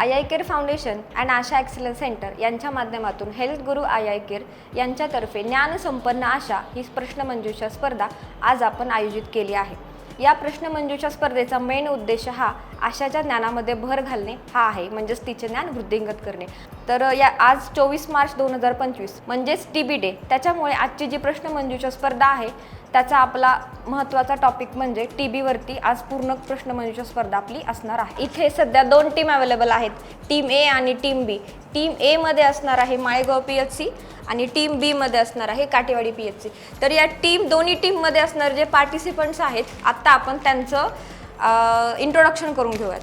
I I care foundation and Asha excellence centre यांच्या माध्यमातून health Guru I I care यांच्यातर्फे ज्ञानसंपन्न आशा ही प्रश्नमंजूषा स्पर्धा आज आपण आयोजित केली आहे. या प्रश्नमंजूषा स्पर्धेचा मेन उद्देश हा आशाच्या ज्ञानामध्ये भर घालणे हा आहे म्हणजेच तिचे ज्ञान वृद्धिंगत करणे. तर या आज चोवीस मार्च दोन हजार पंचवीस म्हणजेच टी बी डे त्याच्यामुळे आजची जी प्रश्नमंजूषा स्पर्धा आहे त्याचा आपला महत्त्वाचा टॉपिक म्हणजे टी बीवरती आज पूर्ण प्रश्नमंजुषा स्पर्धा आपली असणार आहे. इथे सध्या दोन टीम अवेलेबल आहेत. टीम ए आणि टीम बी टीम एमध्ये असणार आहे माळेगाव पी एच सी आणि टीम बीमध्ये असणार आहे काटेवाडी पी एच सी तर या टीम दोन्ही टीममध्ये असणारे जे पार्टिसिपंट्स आहेत आत्ता आपण त्यांचं इंट्रोडक्शन करून घेऊयात.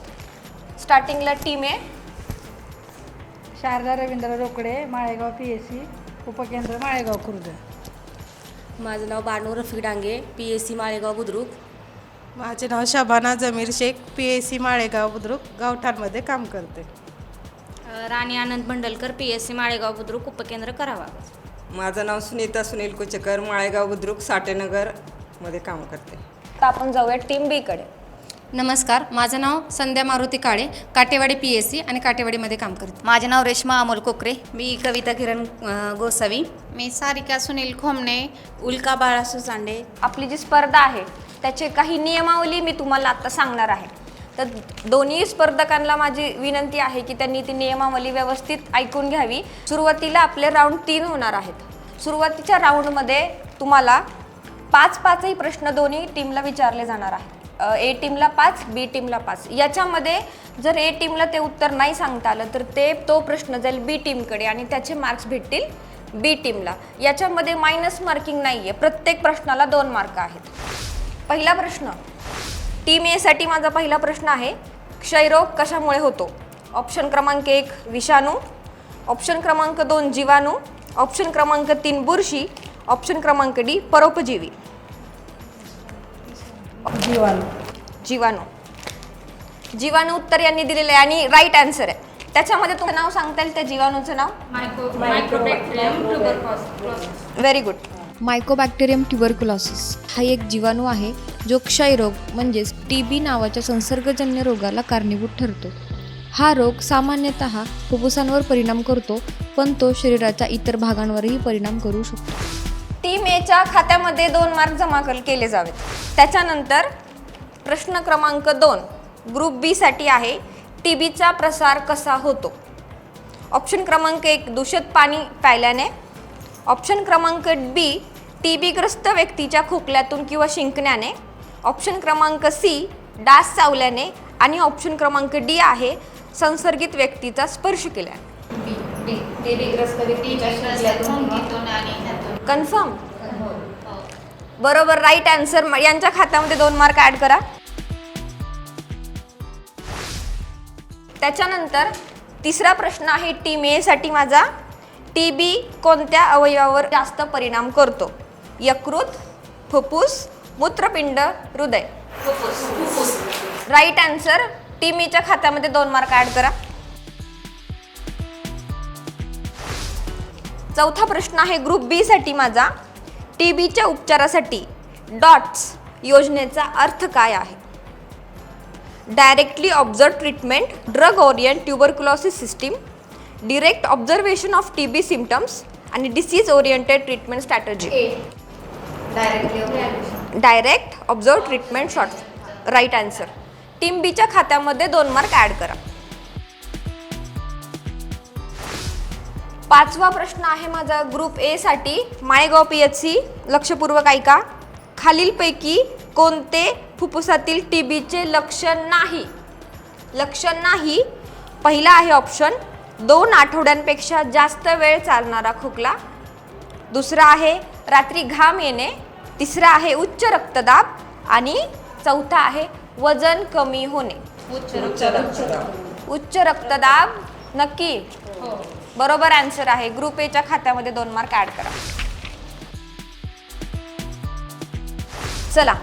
स्टार्टिंगला team A Sharada Ravindra Rokade Malegaon P H C उपकेंद्र माळेगाव खुर्द. माझं नाव Banu Rafiq Dange P S C Malegaon Budruk. माझे नाव Shabana Jamir Shaikh P S C Malegaon Budruk गावठाणमध्ये काम करते. Rani Anand Bhandalkar P S C Malegaon Budruk उपकेंद्र करावा. माझं नाव सुनीता सुनील कुचेकर माळेगाव बुद्रुक साठेनगरमध्ये काम करते. तर आपण जाऊया टीम बीकडे नमस्कार माझं नाव Sandhya Maruti Kale Katewadi P S C आणि काटेवाडीमध्ये काम करते. माझे नाव रेश्मा अमोल कोकरे. मी कविता किरण गोसावी. मी सारिका सुनील खोमणे उल्का बाळासू चांडे आपली जी स्पर्धा आहे त्याचे काही नियमावली मी तुम्हाला आता सांगणार आहे. तर दोन्ही स्पर्धकांना माझी विनंती आहे की त्यांनी ती नियमावली व्यवस्थित ऐकून घ्यावी. सुरुवातीला आपले राऊंड तीन होणार आहेत. सुरुवातीच्या राऊंडमध्ये तुम्हाला पाच पाचही प्रश्न दोन्ही टीमला विचारले जाणार आहेत. ए टीमला पाच बी टीमला पाच. याच्यामध्ये जर ए टीमला ते उत्तर नाही सांगता आलं तर ते तो प्रश्न जाईल बी टीमकडे आणि त्याचे मार्क्स भेटतील बी टीमला याच्यामध्ये मायनस मार्किंग नाही आहे प्रत्येक प्रश्नाला दोन मार्क आहेत. पहिला प्रश्न टीम एसाठी माझा पहिला प्रश्न आहे क्षयरोग कशामुळे होतो? ऑप्शन क्रमांक एक विषाणू. ऑप्शन क्रमांक दोन जीवाणू. ऑप्शन क्रमांक तीन बुरशी. ऑप्शन क्रमांक डी परोपजीवी. जीवाणू. जीवाणू. जीवाणू उत्तर यांनी दिलेलं आहे आणि राईट आन्सर आहे. त्याच्यामध्ये तुमचं नाव सांगता येईल त्या जीवाणूचं नाव? व्हेरी गुड मायकोबॅक्टेरियम ट्युबरकुलॉसिस हा एक जीवाणू आहे जो क्षयरोग म्हणजेच टी बी नावाच्या संसर्गजन्य रोगाला कारणीभूत ठरतो. हा रोग सामान्यतः फुफ्फुसांवर परिणाम करतो पण तो शरीराच्या इतर भागांवरही परिणाम करू शकतो. टीम एच्या खात्यामध्ये दोन मार्क जमा कल- केले जावेत. त्याच्यानंतर प्रश्न क्रमांक दोन ग्रुप बी साठी आहे टी बीचा प्रसार कसा होतो? ऑप्शन क्रमांक एक दूषित पाणी प्यायल्याने. ऑप्शन क्रमांक बी टी बीग्रस्त व्यक्तीच्या खोकल्यातून किंवा शिंकण्याने. ऑप्शन क्रमांक सी डास चावल्याने. आणि ऑप्शन क्रमांक डी आहे संसर्गित व्यक्तीचा स्पर्श केल्याने. कन्फर्म बरोबर राईट आन्सर यांच्या खात्यामध्ये दोन मार्क ॲड करा. त्याच्यानंतर तिसरा प्रश्न आहे टीम ए साठी माझा. टी बी कोणत्या अवयवावर जास्त परिणाम करतो? यकृत फुफ्फुस मूत्रपिंड हृदय. राईट आन्सर टीम एच्या खात्यामध्ये दोन मार्क ॲड करा. चौथा प्रश्न आहे ग्रुप बी साठी माझा. टी बीच्या उपचारासाठी डॉट्स योजनेचा अर्थ काय आहे? Directly observe treatment drug oriented tuberculosis system direct observation of T B symptoms आणि disease oriented treatment strategy direct observe treatment short right answer team बीच्या खात्यामध्ये दोन मार्क ॲड करा. पाचवा प्रश्न आहे माझा ग्रुप ए साठी. माळेगाव पी एच सी लक्षपूर्वक ऐका. खालीलपैकी कोणते फुफ्फुसातील टी बीचे लक्षण नाही? लक्षण नाही. पहिला आहे ऑप्शन दोन आठवड्यांपेक्षा जास्त वेळ चालणारा खोकला. दुसरा आहे रात्री घाम येणे. तिसरा आहे उच्च रक्तदाब. आणि चौथा आहे वजन कमी होणे. उच्च रक्तदाब. नक्की. बरोबर आन्सर आहे. ग्रुप एच्या खात्यामध्ये दोन मार्क ॲड करा. चला.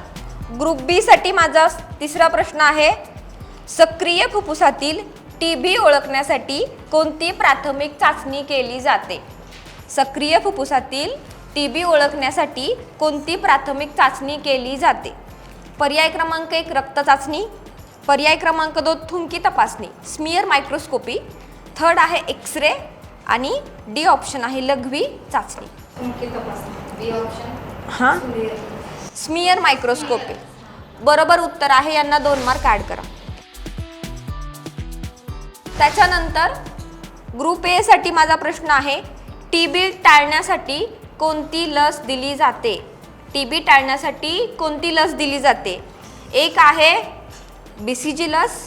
ग्रुप बी साठी माझा तिसरा प्रश्न आहे. सक्रिय फुफ्फुसातील टी बी ओळखण्यासाठी कोणती प्राथमिक चाचणी केली जाते? सक्रिय फुफ्फुसातील टी बी ओळखण्यासाठी कोणती प्राथमिक चाचणी केली जाते? पर्याय क्रमांक एक रक्त चाचणी. पर्याय क्रमांक दोन थुंकी तपासणी. स्मियर मायक्रोस्कोपी थर्ड आहे एक्स रे आणि डी ऑप्शन आहे लघवी चाचणी. हां? Smear microscopy. बरोबर उत्तर आहे यांना दोन मार्क ॲड करा. त्याच्यानंतर ग्रुप ए साठी माझा प्रश्न आहे टी बी टाळण्यासाठी कोणती लस दिली जाते? टी बी टाळण्यासाठी कोणती लस दिली जाते? एक आहे बी सी जी लस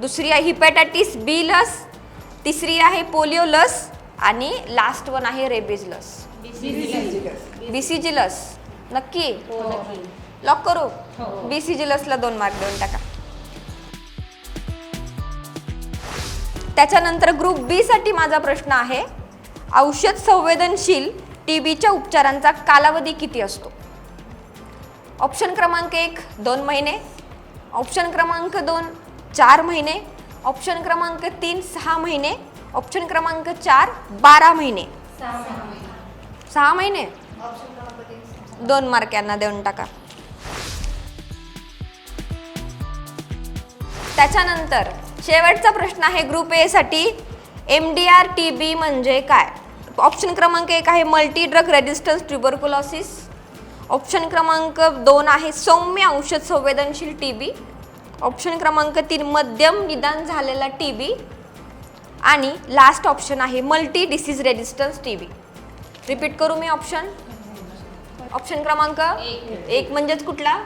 दुसरी आहे हिपॅटायटिस बी लस तिसरी आहे पोलिओ लस आणि लास्ट वन आहे रेबीज लस बी सी जी लस नक्की. लॉक करू? बी सी जी लसला दोन मार्क देऊन टाका. त्याच्यानंतर ग्रुप बी साठी माझा प्रश्न आहे औषध संवेदनशील टी बीच्या उपचारांचा कालावधी किती असतो? ऑप्शन क्रमांक एक दोन महिने. ऑप्शन क्रमांक दोन चार महिने. ऑप्शन क्रमांक तीन सहा महिने. ऑप्शन क्रमांक चार बारा महिने. सहा महिने? दोन मार्क यांना देऊन टाका. त्याच्यानंतर शेवटचा प्रश्न आहे ग्रुप ए साठी. M D R T B म्हणजे काय? ऑप्शन क्रमांक एक आहे multi drug resistance tuberculosis option क्रमांक दोन आहे सौम्य औषध संवेदनशील टी बी ऑप्शन क्रमांक तीन मध्यम निदान झालेला टी बी आणि लास्ट ऑप्शन आहे multi disease resistance T V repeat करू मी ऑप्शन ऑप्शन क्रमांक? एक म्हणजेच कुठला?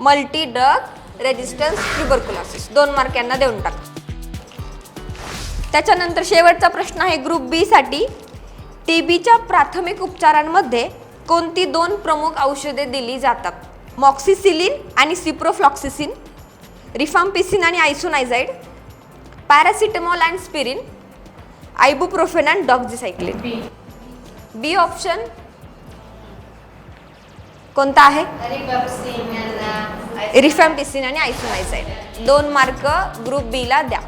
मल्टी ड्रग रेजिस्टन्स ट्युबरकुलॉसिस दोन मार्क यांना देऊन टाका. त्याच्यानंतर शेवटचा प्रश्न आहे ग्रुप बी साठी. टी बीच्या प्राथमिक उपचारांमध्ये कोणती दोन प्रमुख औषधे दिली जातात? मॉक्सिसिलिन आणि सिप्रोफ्लॉक्सिसिन रिफाम्पिसिन आणि isoniazid paracetamol and aspirin ibuprofen and doxycycline B option कोणता आहे? रिफॅम्पिसिन आणि आयसोनायझाईड दोन मार्क ग्रुप बी ला द्या.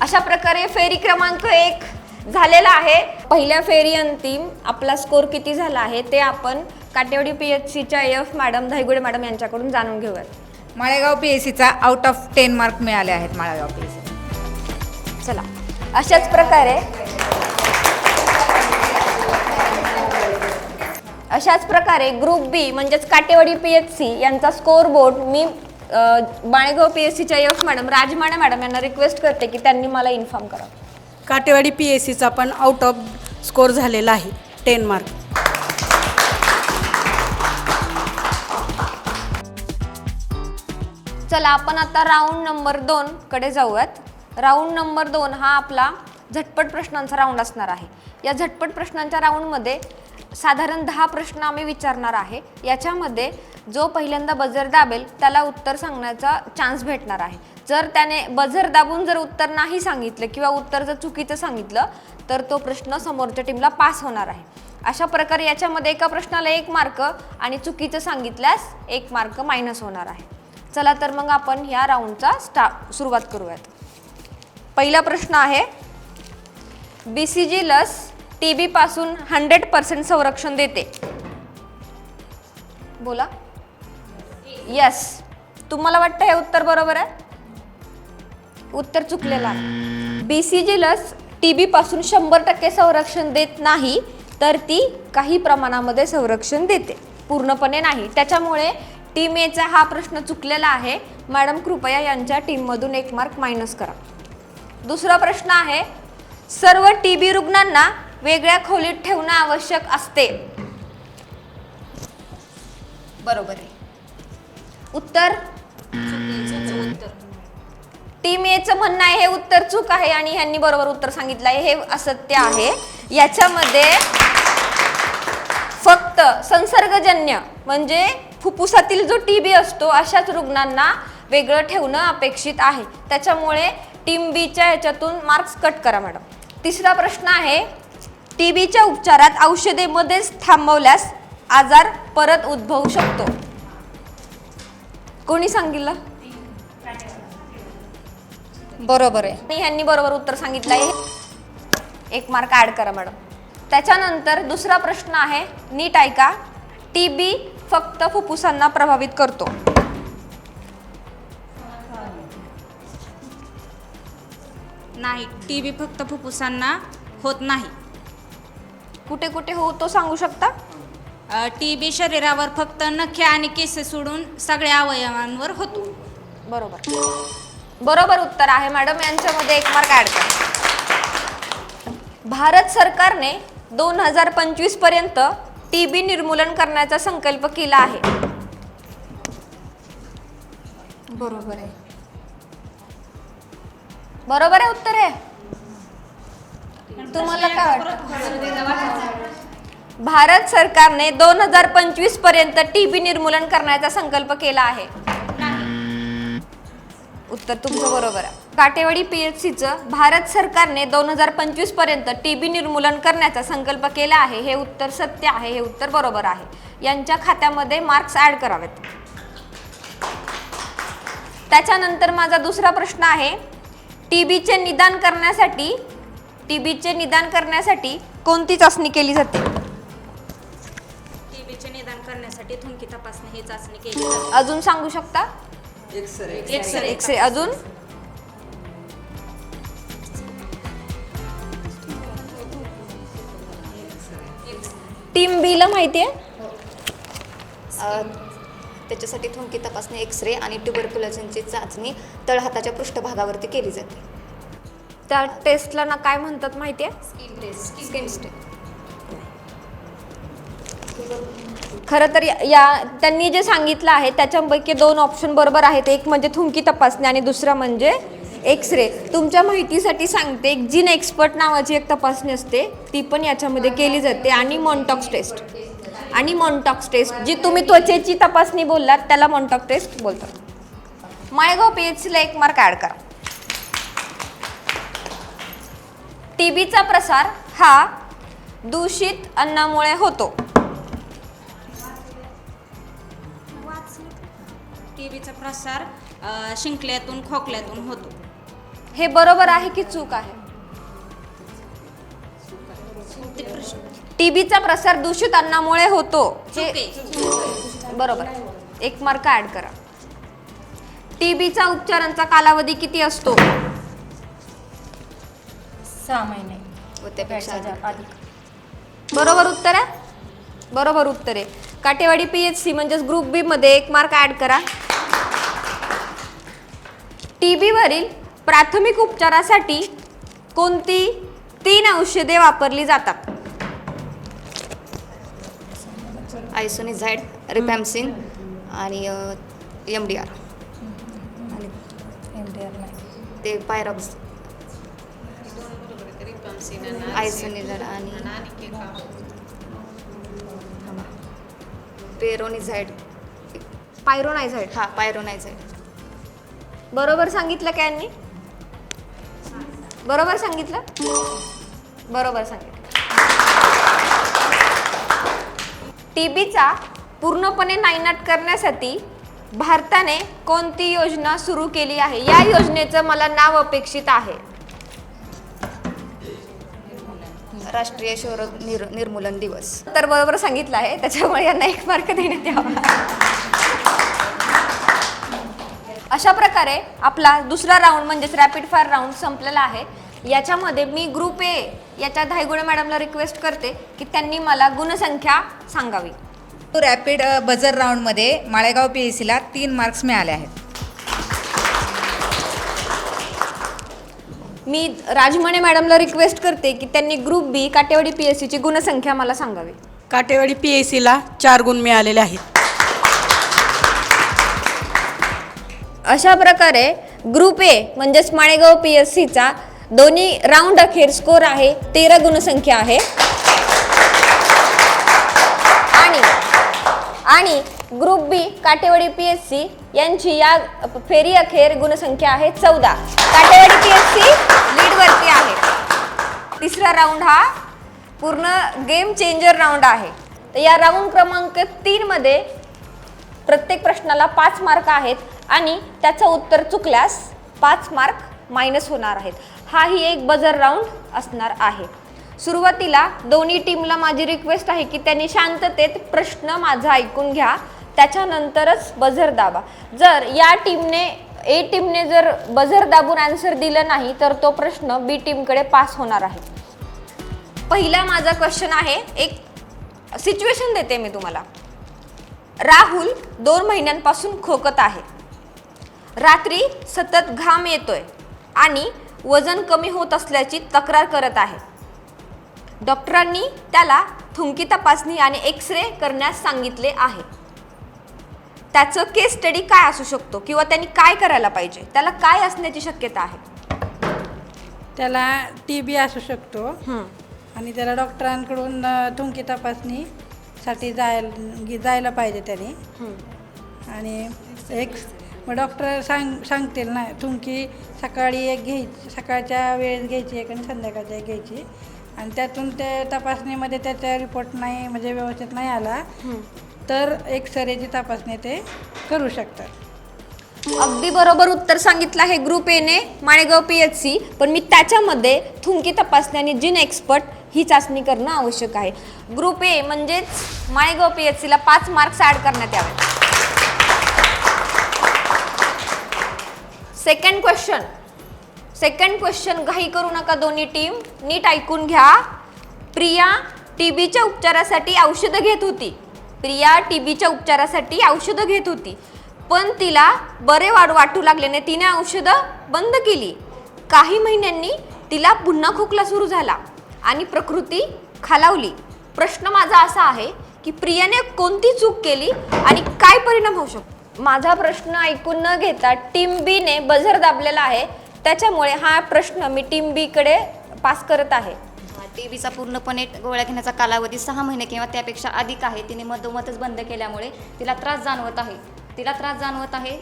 अशा प्रकारे फेरी क्रमांक एक झालेला आहे. पहिल्या फेरी अंतिम आपला स्कोर किती झाला आहे ते आपण काटेवाडी पी एच सीच्या एफ मॅडम धायगुडे मॅडम यांच्याकडून जाणून घेऊयात. माळेगाव पी एस सीचा आउट ऑफ टेन मार्क मिळाले आहेत माळेगाव पी एस सी चला. अशाच प्रकारे अशाच प्रकारे ग्रुप बी म्हणजेच काटेवाडी पी एच सी यांचा स्कोर बोर्ड मी बाळेगाव पी एस सीच्या एफ मॅडम राजमाणा मॅडम यांना रिक्वेस्ट करते की त्यांनी मला इन्फॉर्म करा. काटेवाडी पी एस सीचा पण आउट ऑफ स्कोर झालेला आहे टेन मार्क चला आपण आता राऊंड नंबर दोन कडे जाऊयात. राऊंड नंबर दोन हा आपला झटपट प्रश्नांचा राऊंड असणार आहे. या झटपट प्रश्नांच्या राऊंडमध्ये साधारण दहा प्रश्न आम्ही विचारणार आहे. याच्यामध्ये जो पहिल्यांदा बजर दाबेल त्याला उत्तर सांगण्याचा चान्स भेटणार आहे. जर त्याने बजर दाबून जर उत्तर नाही सांगितलं किंवा उत्तर जर चुकीचं सांगितलं तर तो प्रश्न समोरच्या टीमला पास होणार आहे. अशा प्रकारे याच्यामध्ये एका प्रश्नाला एक मार्क आणि चुकीचं सांगितल्यास एक मार्क मायनस होणार आहे. चला तर मग आपण ह्या राऊंडचा स्टा सुरुवात करूयात. पहिला प्रश्न आहे. बी सी जी लस टी बी पासून हंड्रेड पर्सेंट संरक्षण देते. बोला. यस तुम्हाला वाटतं हे उत्तर बरोबर आहे? उत्तर चुकलेलं आहे. बी सी जी लस टी बी पासून शंभर टक्के संरक्षण देत नाही तर ती काही प्रमाणामध्ये संरक्षण देते. पूर्णपणे नाही. त्याच्यामुळे टीम एचा हा प्रश्न चुकलेला आहे. मॅडम कृपया यांच्या टीममधून एक मार्क मायनस करा. दुसरा प्रश्न आहे सर्व टी बी रुग्णांना वेगळ्या खोलीत ठेवणं आवश्यक असते. बरोबर आहे. उत्तर? टीम एचं म्हणणं आहे हे उत्तर चूक आहे आणि ह्यांनी बरोबर उत्तर सांगितलं आहे हे असत्य आहे. याच्यामध्ये फक्त संसर्गजन्य म्हणजे फुफ्फुसातील जो टी बी असतो अशाच रुग्णांना वेगळं ठेवणं अपेक्षित आहे. त्याच्यामुळे टीम बीच्या ह्याच्यातून मार्क्स कट करा मॅडम तिसरा प्रश्न आहे टी बीच्या उपचारात औषधे मध्येच थांबवल्यास आजार परत उद्भवू शकतो. कोणी सांगितलं? बरोबर आहे. ह्यांनी बरोबर उत्तर सांगितलं आहे. एक मार्क ॲड करा मॅडम त्याच्यानंतर दुसरा प्रश्न आहे नीट ऐका टी बी फक्त फुफ्फुसांना प्रभावित करतो. नाही. टी बी फक्त फुफ्फुसांना होत नाही. कुठे कुठे हो तो सांगू शकता? टी बी शरीरावर फक्त नखे आणि केस सोडून सगळ्या अवयवांवर होतो. बरोबर. बरोबर उत्तर आहे मॅडम. यांच्यामध्ये एक मार्क ऍड करा. भारत सरकारने दोन हजार पंचवीसपर्यंत टी बी निर्मूलन करण्याचा संकल्प केला आहे. बरोबर आहे. बरोबर आहे उत्तर आहे. तुम्हाला काय वाटतं? भारत सरकारने दोन हजार पंचवीसपर्यंत टीबी निर्मूलन करण्याचा संकल्प केला आहे. उत्तर तुमचं बरोबर आहे. काटेवाडी पी एच सीचं भारत सरकारने दोन हजार पंचवीसपर्यंत टीबी निर्मूलन करण्याचा संकल्प केला आहे. हे उत्तर सत्य आहे हे उत्तर बरोबर आहे. यांच्या खात्यामध्ये मार्क्स ऍड करावेत. त्याच्यानंतर माझा दुसरा प्रश्न आहे. टीबीचे निदान करण्यासाठी टीबीचे निदान करण्यासाठी कोणती चाचणी केली जाते? टी बीचे निदान करण्यासाठी थुंकी तपासणी ही चाचणी केली जाते. अजून सांगू शकता? एक्सरे एक्सरे एक्सरे अजून? टीम बी ला माहिती आहे? त्याच्यासाठी थुंकी तपासणी एक्सरे आणि ट्युबरक्युलोजनची चाचणी तळहाताच्या पृष्ठभागावरती केली जाते. त्या टेस्टला ना काय म्हणतात माहिती आहे स्किन टेस्ट स्किन टेस्ट खरं तर या- त्यांनी जे सांगितलं आहे त्याच्यापैकी दोन ऑप्शन बरोबर आहेत. एक म्हणजे थुंकी तपासणी आणि दुसरा म्हणजे एक्सरे तुमच्या माहितीसाठी सांगते एक जिन एक्सपर्ट नावाची एक तपासणी असते ती पण याच्यामध्ये केली जाते आणि मॉन्टॉक्स टेस्ट आणि मॉन्टॉक्स टेस्ट जी तुम्ही त्वचेची तपासणी बोललात त्याला मॉन्टॉक टेस्ट बोलतात. मायगाव पी एच सीला एक मार्क ॲड करा. टीबीचा प्रसार हा दूषित अन्नामुळे होतो. टी बीचा प्रसार अ, शिंकल्यातून खोकल्यातून होतो. हे बरोबर आहे की चूक आहे? टीबीचा प्रसार दूषित अन्नामुळे होतो. बरोबर. एक मार्क ऍड करा. टीबीचा उपचारांचा कालावधी किती असतो? सहा महिने. व त्यापेक्षा अधिक. बरोबर उत्तर आहे? बरोबर उत्तर आहे. काटेवाडी पी एच सी म्हणजेच ग्रुप बी मध्ये एक मार्क ऍड करा. टीबीवरील प्राथमिक उपचारासाठी कोणती तीन औषधे वापरली जातात? आयसोनिझाईड रिपॅम्सिन आणि एम डी आर. ते पायरॉक्स. आयसोनिझाईड आणि पेरोनिझाईड पायरोनायझाईड हा पायरोनायझाईड बरोबर सांगितलं का यांनी? बरोबर सांगितलं? बरोबर सांगितलं. टीबीचा पूर्णपणे नायनाट करण्यासाठी भारताने कोणती योजना सुरू केली आहे? या योजनेचं मला नाव अपेक्षित आहे. राष्ट्रीय शहर निर निर्मूलन दिवस. तर बरोबर सांगितलं आहे. त्याच्यामुळे यांना एक मार्क देण्यात यावा. अशा प्रकारे आपला दुसरा राऊंड म्हणजेच रॅपिड फायर राऊंड संपलेला आहे. याच्यामध्ये मी ग्रुप ए याच्या धायगुडे मॅडमला रिक्वेस्ट करते की त्यांनी मला गुणसंख्या सांगावी. रॅपिड अ, बजर राऊंडमध्ये माळेगाव पी एस सीला तीन मार्क्स मिळाले आहेत. मी राजमणे मॅडमला रिक्वेस्ट करते की त्यांनी group B Katewadi P S सीची गुणसंख्या मला सांगावी. काटेवाडी पी एस सीला चार गुण मिळालेले आहेत. अशा प्रकारे ग्रुप ए म्हणजेच माळेगाव पी एस सीचा दोन्ही राऊंड अखेर स्कोर आहे. तेरा गुणसंख्या आहे. आणि आणि group B Katewadi P S C यांची या फेरी अखेर गुणसंख्या आहे चौदा. काटेवाडी पी एस सी लीडवरती आहे. तिसरा राऊंड हा पूर्ण गेम चेंजर राऊंड आहे. तर या राऊंड क्रमांक तीनमध्ये प्रत्येक प्रश्नाला पाच मार्क आहेत आणि त्याचं उत्तर चुकल्यास पाच मार्क मायनस होणार आहेत. हाही एक बजर राऊंड असणार आहे. सुरुवातीला दोन्ही टीमला माझी रिक्वेस्ट आहे की त्यांनी शांततेत प्रश्न माझा ऐकून घ्या. त्याच्यानंतरच बझर दाबा. जर या टीमने ए टीमने जर बझर दाबून आन्सर दिलं नाही तर तो प्रश्न बी टीमकडे पास होणार आहे. पहिला माझा क्वेश्चन आहे एक सिच्युएशन देते मी तुम्हाला. राहुल दोन महिन्यांपासून खोकत आहे. रात्री सतत घाम येतोय आणि वजन कमी होत असल्याची तक्रार करत आहे. डॉक्टरांनी त्याला थुंकी तपासणी आणि एक्स रे करण्यास सांगितले आहे. त्याचं केस स्टडी काय असू शकतो किंवा त्यांनी काय करायला पाहिजे? त्याला काय असण्याची शक्यता आहे? त्याला टी बी असू शकतो. आणि त्याला डॉक्टरांकडून अ, थुंकी तपासणीसाठी जायला जायला पाहिजे त्याने. आणि एक मग डॉक्टर सांग सांगतील ना थुंकी सकाळी एक घ्यायची सकाळच्या वेळेस घ्यायची एक आणि संध्याकाळच्या एक घ्यायची. आणि त्यातून ते तपासणीमध्ये त्याचा रिपोर्ट नाही म्हणजे व्यवस्थित नाही आला तर एक्सरेची तपासणी ते करू शकतात. अगदी बरोबर उत्तर सांगितलं आहे ग्रुप एने माणेगाव पी एच सी पण मी त्याच्यामध्ये थुंकी तपासणी आणि जिन एक्सपर्ट ही चाचणी करणं आवश्यक आहे. ग्रुप ए म्हणजेच माणेगाव पी एच सीला पाच मार्क्स ॲड करण्यात यावे सेकंड क्वेश्चन सेकंड क्वेश्चन घाई करू नका दोन्ही टीम नीट ऐकून घ्या. प्रिया टीबीच्या उपचारासाठी औषधं घेत होती. प्रिया टीबीच्या उपचारासाठी औषधं घेत होती. पण तिला बरे वाढ वाटू लागल्याने तिने औषधं बंद केली. काही महिन्यांनी तिला पुन्हा खोकला सुरू झाला आणि प्रकृती खालावली. प्रश्न माझा असा आहे की प्रियाने कोणती चूक केली आणि काय परिणाम होऊ शकतो? माझा प्रश्न ऐकून न घेता टीम बीने बझर दाबलेला आहे. त्याच्यामुळे हा प्रश्न मी टीम बीकडे पास करत आहे. टी बीचा पूर्णपणे गोळ्या घेण्याचा कालावधी सहा महिने किंवा त्यापेक्षा अधिक आहे. तिने मधोमधच बंद केल्यामुळे तिला त्रास जाणवत आहे. तिला त्रास जाणवत आहे.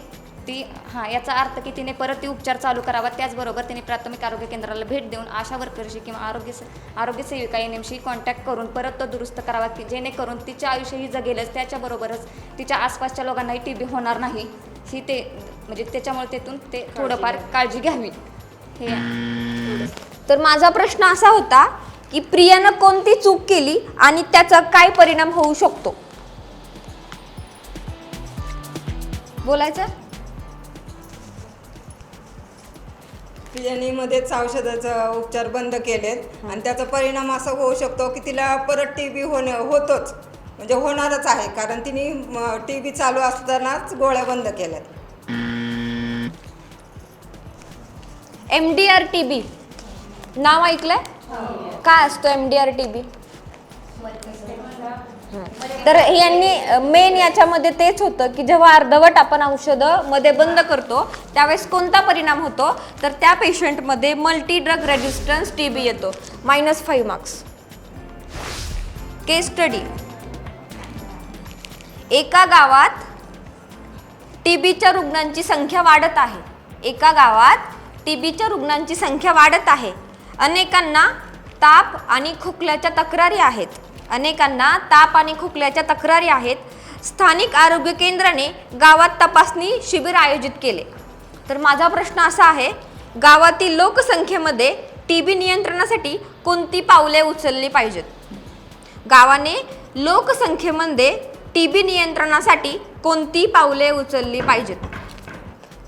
ती हां याचा अर्थ की तिने परत ती उपचार चालू करावा त्याचबरोबर तिने प्राथमिक आरोग्य केंद्राला भेट देऊन आशा वर्करशी किंवा आरोग्य से आरोग्य सेविका एन एमशी कॉन्टॅक्ट करून परत तो दुरुस्त करावा की जेणेकरून तिचे आयुष्यही जगेलच त्याच्याबरोबरच तिच्या आसपासच्या लोकांनाही टी बी होणार नाही. ही ते म्हणजे त्याच्यामुळे तेथून ते थोडंफार काळजी घ्यावी. हे तर माझा प्रश्न असा होता की प्रियानं कोणती चूक केली आणि त्याचा काय परिणाम होऊ शकतो? बोलायचं? मध्येच औषधाचा उपचार बंद केलेत. आणि त्याचा परिणाम असा होऊ शकतो की तिला परत टी बी होणे होतोच. म्हणजे होणारच आहे. कारण तिने टी बी चालू असतानाच गोळ्या बंद केल्यात. M D R T B नाव ऐकलंय? काय असतो M D R T B तर यांनी मेन याच्यामध्ये तेच होतं की जेव्हा अर्धवट आपण औषधं मध्ये बंद करतो त्यावेळेस कोणता परिणाम होतो? तर त्या पेशंटमध्ये multi drug resistance T B येतो. Minus five marks case study एका गावात टीबीच्या रुग्णांची संख्या वाढत आहे. एका गावात टीबीच्या रुग्णांची संख्या वाढत आहे. अनेकांना ताप आणि खोकल्याच्या तक्रारी आहेत. अनेकांना ताप आणि खोकल्याच्या तक्रारी आहेत. स्थानिक आरोग्य केंद्राने गावात तपासणी शिबिर आयोजित केले. तर माझा प्रश्न असा आहे गावातील लोकसंख्येमध्ये टी बी नियंत्रणासाठी कोणती पावले उचलली पाहिजेत? गावाने लोकसंख्येमध्ये टी बी नियंत्रणासाठी कोणती पावले उचलली पाहिजेत?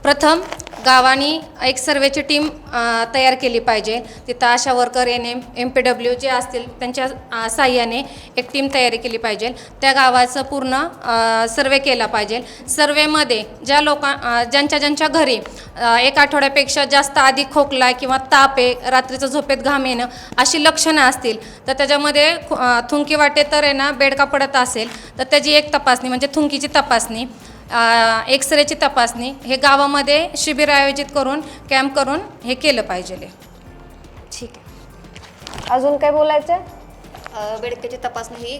प्रथम गावानी एक सर्वेची टीम तयार केली पाहिजे. तिथं Asha worker N M M P W जे असतील त्यांच्या साह्याने एक टीम तयारी केली पाहिजे. त्या गावाचं पूर्ण सर्वे केला पाहिजे. सर्वेमध्ये ज्या लोकां ज्यांच्या ज्यांच्या घरी एक आठवड्यापेक्षा जास्त अधिक खोकला किंवा ताप आहे रात्रीचं झोपेत घाम येणं अशी लक्षणं असतील तर त्याच्यामध्ये थुंकी वाटे तर आहे ना बेडका पडत असेल तर त्याची एक तपासणी म्हणजे थुंकीची तपासणी. एक्सरेची तपासणी हे गावामध्ये शिबिर आयोजित करून कॅम्प करून हे केलं पाहिजे. ठीक आहे. अजून काय बोलायचं आहे अ, बेडकेची तपासणी ही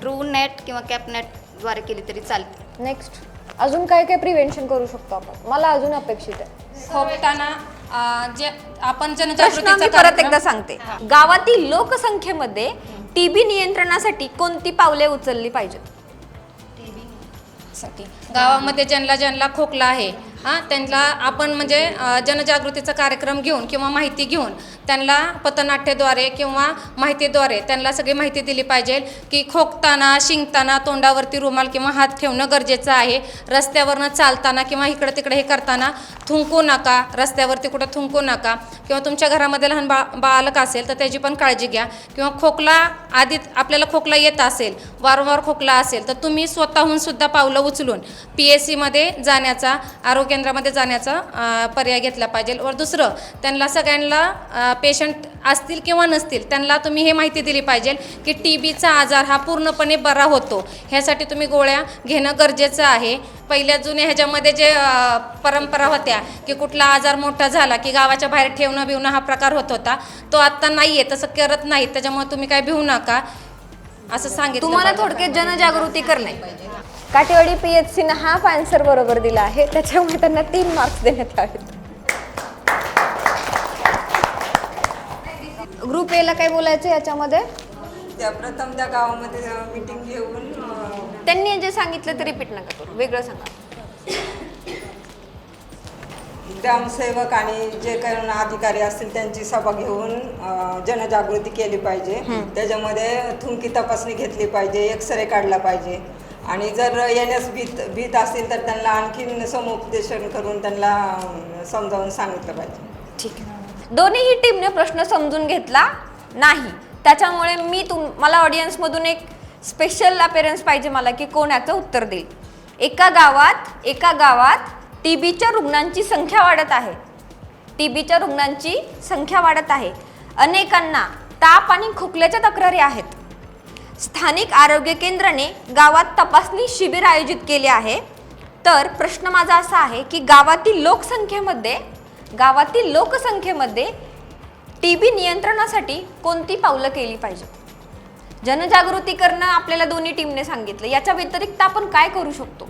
ट्रू नेट किंवा कॅप नेटद्वारे केली तरी चालते नेक्स्ट अजून काय काय प्रिव्हेन्शन करू शकतो आपण? मला अजून अपेक्षित आहे. खोकताना जे आपण मी परत एकदा सांगते. गावातील लोकसंख्येमध्ये टीबी नियंत्रणासाठी कोणती पावले उचलली पाहिजेत? साठी गावामध्ये ज्यांना ज्यांना खोकला आहे हां त्यांना आपण म्हणजे जनजागृतीचा कार्यक्रम घेऊन किंवा माहिती घेऊन त्यांना पतनाट्यद्वारे किंवा माहितीद्वारे त्यांना सगळी माहिती दिली पाहिजे की खोकताना शिंकताना तोंडावरती रुमाल किंवा हात ठेवणं गरजेचं आहे. रस्त्यावरनं चालताना किंवा इकडं तिकडे हे करताना थुंकू नका रस्त्यावरती कुठं थुंकू नका. किंवा तुमच्या घरामध्ये लहान बा बालक असेल तर त्याची पण काळजी घ्या. किंवा खोकला आधी आपल्याला खोकला येत असेल वारंवार खोकला असेल तर तुम्ही स्वतःहून सुद्धा पावलं उचलून पी एस सीमध्ये जाण्याचा आरोग्य केंद्रामध्ये जाण्याचा पर्याय घेतला पाहिजे. वर दुसरं त्यांना सगळ्यांना पेशंट असतील किंवा नसतील त्यांना तुम्ही हे माहिती दिली पाहिजे की टी बीचा आजार हा पूर्णपणे बरा होतो. ह्यासाठी तुम्ही गोळ्या घेणं गरजेचं आहे. पहिल्या जुन्या ह्याच्यामध्ये जे परंपरा होत्या की कुठला आजार मोठा झाला की गावाच्या बाहेर ठेवणं बिवणं हा प्रकार होत होता तो आत्ता नाही आहे तसं करत नाही त्याच्यामुळे तुम्ही काय भिवू नका. असं सांगितलं तुम्हाला. थोडक्यात जनजागृती करणे. काटेवाडी पी एच सीनं हाफ आन्सर बरोबर दिला आहे. त्याच्यामुळे त्यांना तीन मार्क्स देण्यात आहेत ग्रुप एला काय बोलायचं याच्यामध्ये? त्या प्रथम त्या गावामध्ये मिटिंग घेऊन त्यांनी जे सांगितलं ते रिपीट नका करू. वेगळं सांगा. ग्रामसेवक आणि जे काही अधिकारी असतील त्यांची सभा घेऊन जनजागृती केली पाहिजे. त्याच्यामध्ये थुंकी तपासणी घेतली पाहिजे एक्सरे काढला पाहिजे. आणि जर येण्यास भीत भीत असतील तर त्यांना आणखीन समुपदेशन करून त्यांना समजावून सांगितलं पाहिजे. ठीक आहे. दोन्हीही टीमने प्रश्न समजून घेतला नाही. त्याच्यामुळे मी तुम मला ऑडियन्समधून एक स्पेशल अपेरन्स पाहिजे मला की कोण याचं उत्तर देईल. एका गावात एका गावात टी बीच्या रुग्णांची संख्या वाढत आहे. टी बीच्या रुग्णांची संख्या वाढत आहे. अनेकांना ताप आणि खोकल्याच्या तक्रारी आहेत. स्थानिक आरोग्य केंद्राने गावात तपासणी शिबिर आयोजित केले आहे. तर प्रश्न माझा असा आहे की गावातील लोकसंख्येमध्ये गावातील लोकसंख्येमध्ये टी बी नियंत्रणासाठी कोणती पावलं केली पाहिजे जनजागृती करणं आपल्याला दोन्ही टीमने सांगितलं. याच्या व्यतिरिक्त आपण काय करू शकतो?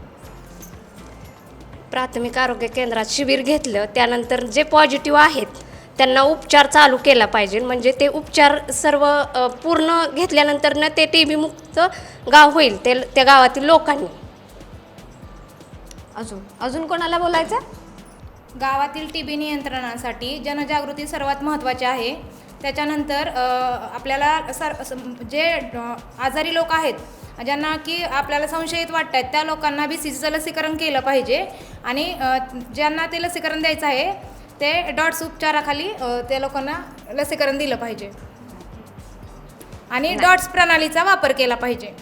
प्राथमिक आरोग्य केंद्रात शिबिर घेतलं त्यानंतर जे पॉझिटिव्ह आहेत त्यांना उपचार चालू केला पाहिजे. म्हणजे ते उपचार सर्व पूर्ण घेतल्यानंतर न ते टी बी मुक्त गाव होईल ते त्या गावातील लोकांनी. अजून अजून कोणाला बोलायचं? गावातील टी बी नियंत्रणासाठी जनजागृती सर्वात महत्त्वाची आहे. त्याच्यानंतर आपल्याला सर जे आजारी लोक आहेत ज्यांना की आपल्याला संशयित वाटत आहेत त्या लोकांना बी सीचं लसीकरण केलं पाहिजे. आणि ज्यांना ते लसीकरण द्यायचं आहे ते डॉट्स उपचाराखाली अ, त्या लोकांना लसीकरण दिलं पाहिजे. आणि डॉट्स प्रणालीचा वापर केला पाहिजे.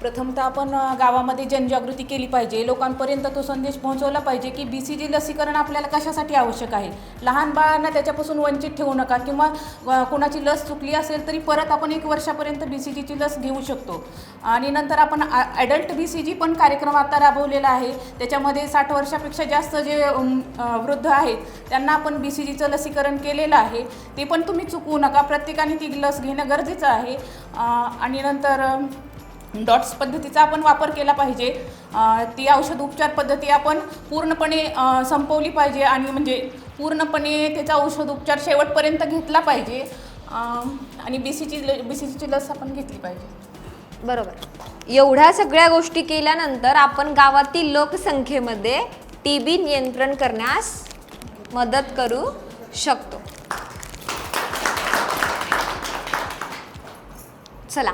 प्रथमतः आपण गावामध्ये जनजागृती केली पाहिजे. लोकांपर्यंत तो संदेश पोहोचवला पाहिजे की बी सी जी लसीकरण आपल्याला कशासाठी आवश्यक आहे? लहान बाळांना त्याच्यापासून वंचित ठेवू नका किंवा कोणाची लस चुकली असेल तरी परत आपण एक वर्षापर्यंत बी सी जीची लस घेऊ शकतो. आणि नंतर आपण ॲडल्ट बी सी जी पण कार्यक्रम आता राबवलेला आहे. त्याच्यामध्ये साठ वर्षापेक्षा जास्त जे वृद्ध आहेत त्यांना आपण बी सी जीचं लसीकरण केलेलं आहे. ते पण तुम्ही चुकवू नका. प्रत्येकाने ती लस घेणं गरजेचं आहे. आणि नंतर डॉट्स पद्धतीचा आपण वापर केला पाहिजे. ती औषध उपचार पद्धती आपण पूर्णपणे संपवली पाहिजे आणि म्हणजे पूर्णपणे त्याचा औषध उपचार शेवटपर्यंत घेतला पाहिजे. आणि बी सीची बी सी सीची लस आपण घेतली पाहिजे. बरोबर. एवढ्या सगळ्या गोष्टी केल्यानंतर आपण गावातील लोकसंख्येमध्ये टी बी नियंत्रण करण्यास मदत करू शकतो. चला.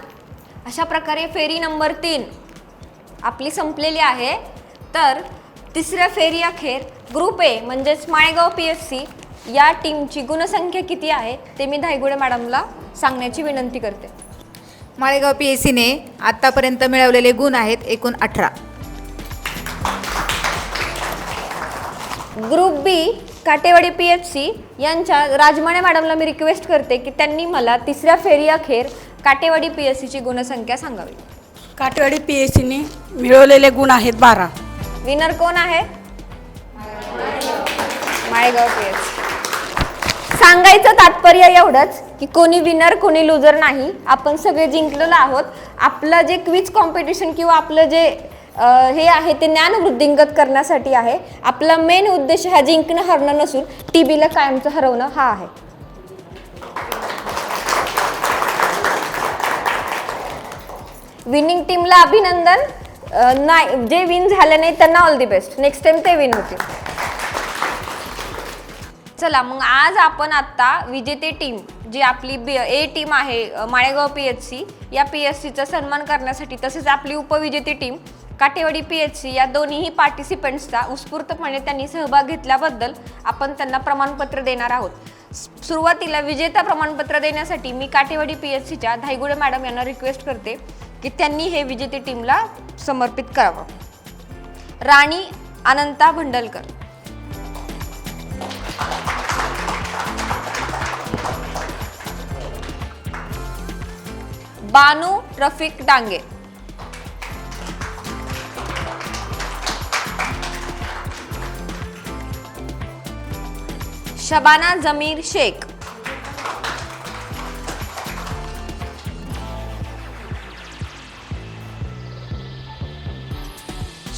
अशा प्रकारे फेरी नंबर तीन आपली संपलेली आहे. तर तिसऱ्या फेरी अखेर ग्रुप ए म्हणजेच माळेगाव पी एफ सी या टीमची गुणसंख्या किती आहे ते मी धायगुडे मॅडमला सांगण्याची विनंती करते. माळेगाव पी एस सीने आत्तापर्यंत मिळवलेले गुण आहेत एकूण अठरा. Group B Katewadi P F C यांच्या राजमाने मॅडमला मी रिक्वेस्ट करते की त्यांनी मला तिसऱ्या फेरी अखेर काटेवाडी पी एस सीची गुणसंख्या सांगावी. काटेवाडी पी एस सीने मिळवलेले गुण आहेत बारा. विनर कोण आहे? माळेगाव पी एस सांगायचं तात्पर्य एवढंच की कोणी विनर कोणी लुजर नाही. आपण सगळे जिंकलेलो आहोत. आपलं जे क्विज कॉम्पिटिशन किंवा आपलं जे अं, हे आहे ते ज्ञान वृद्धिंगत करण्यासाठी आहे. आपला मेन उद्देश हा जिंकणं हरणं नसून टी बीला कायमचं हरवणं हा आहे. विनिंग टीमला अभिनंदन. नाही जे विन झाले नाही त्यांना all the best next time ते विन होतील. चला मग आज आपण आत्ता विजेते टीम जी आपली बी ए टीम आहे माळेगाव पी एच सी या पी एच सीचा सन्मान करण्यासाठी तसेच आपली उपविजेती team Katewadi P H C या दोन्हीही पार्टिसिपंट्सचा उत्स्फूर्तपणे त्यांनी सहभाग घेतल्याबद्दल आपण त्यांना प्रमाणपत्र देणार आहोत. सुरुवातीला विजेता प्रमाणपत्र देण्यासाठी मी काटेवाडी पी एच सीच्या धायगुडे मॅडम यांना रिक्वेस्ट करते. की त्यांनी हे विजेते टीमला समर्पित करावं. राणी अनंता भंडलकर. बानू रफिक डांगे. शबाना जमीर शेख.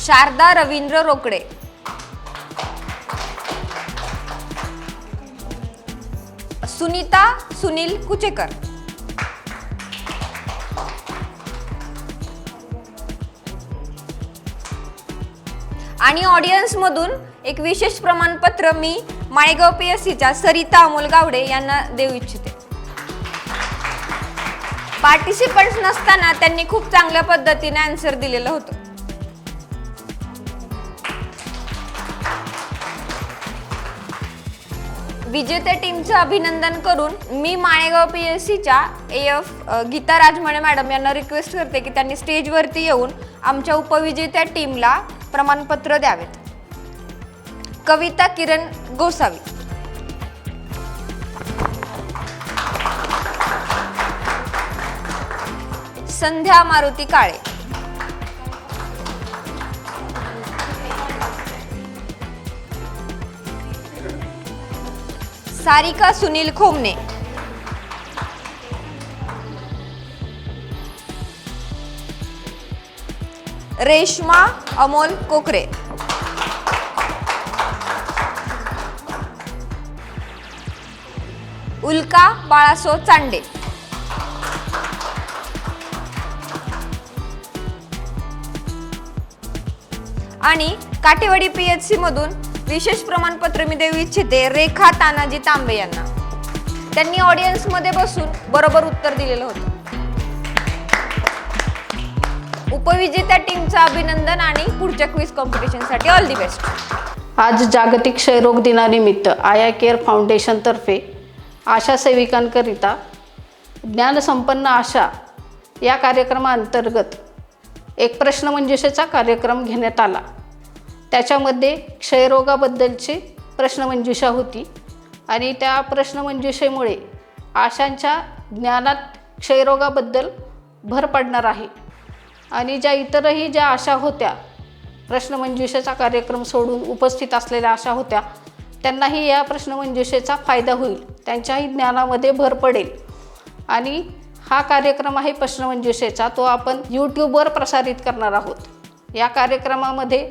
शारदा रवींद्र रोकडे. सुनीता सुनील कुचेकर. आणि ऑडियन्समधून एक विशेष प्रमाणपत्र मी माळेगाव पी एस सीच्या सरिता अमोल गावडे यांना देऊ इच्छिते. पार्टिसिपंट्स नसताना त्यांनी खूप चांगल्या पद्धतीने आन्सर दिलेलं होतं. विजेत्या टीमचं अभिनंदन करून मी माळेगाव पी एस सीच्या A F Gita Rajmane madam यांना रिक्वेस्ट करते की त्यांनी स्टेजवरती येऊन आमच्या उपविजेत्या टीमला प्रमाणपत्र द्यावेत. कविता किरण गोसावी. संध्या मारुती काळे. सारिका सुनील खोमने रेश्मा अमोल कोकरे. उल्का बाळासो चांडे. आणि काटेवाडी पी एच सी मधून विशेष प्रमाणपत्र मी देऊ इच्छिते रेखा तानाजी तांबे यांना. त्यांनी ऑडियन्समध्ये बसून बरोबर उत्तर दिलेलं होतं. उपविजेत्या टीमचं अभिनंदन आणि पुढच्या क्विज कॉम्पिटिशनसाठी ऑल दी बेस्ट आज जागतिक क्षयरोग दिनानिमित्त आया केअर फाउंडेशनतर्फे आशा सेविकांकरिता ज्ञानसंपन्न आशा या कार्यक्रमाअंतर्गत एक प्रश्न मंजुषेचा कार्यक्रम घेण्यात आला. त्याच्यामध्ये क्षयरोगाबद्दलची प्रश्नमंजुषा होती. आणि त्या प्रश्नमंजुषेमुळे आशांच्या ज्ञानात क्षयरोगाबद्दल भर पडणार आहे. आणि ज्या इतरही ज्या आशा होत्या प्रश्नमंजुषेचा कार्यक्रम सोडून उपस्थित असलेल्या आशा होत्या त्यांनाही या प्रश्नमंजुषेचा फायदा होईल. त्यांच्याही ज्ञानामध्ये भर पडेल. आणि हा कार्यक्रम आहे प्रश्नमंजुषेचा तो आपण यूट्यूबवर प्रसारित करणार आहोत. या कार्यक्रमामध्ये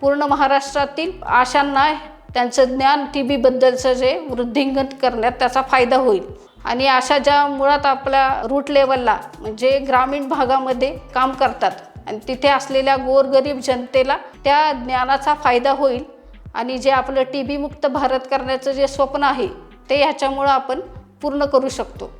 पूर्ण महाराष्ट्रातील आशांना त्यांचं ज्ञान टी बीबद्दलचं जे वृद्धिंगत करण्यात त्याचा फायदा होईल. आणि अशा ज्या मुळात आपल्या रूट लेवलला म्हणजे ग्रामीण भागामध्ये काम करतात आणि तिथे असलेल्या गोरगरीब जनतेला त्या ज्ञानाचा फायदा होईल आणि जे आपलं टी बी मुक्त भारत करण्याचं जे स्वप्न आहे ते ह्याच्यामुळं आपण पूर्ण करू शकतो.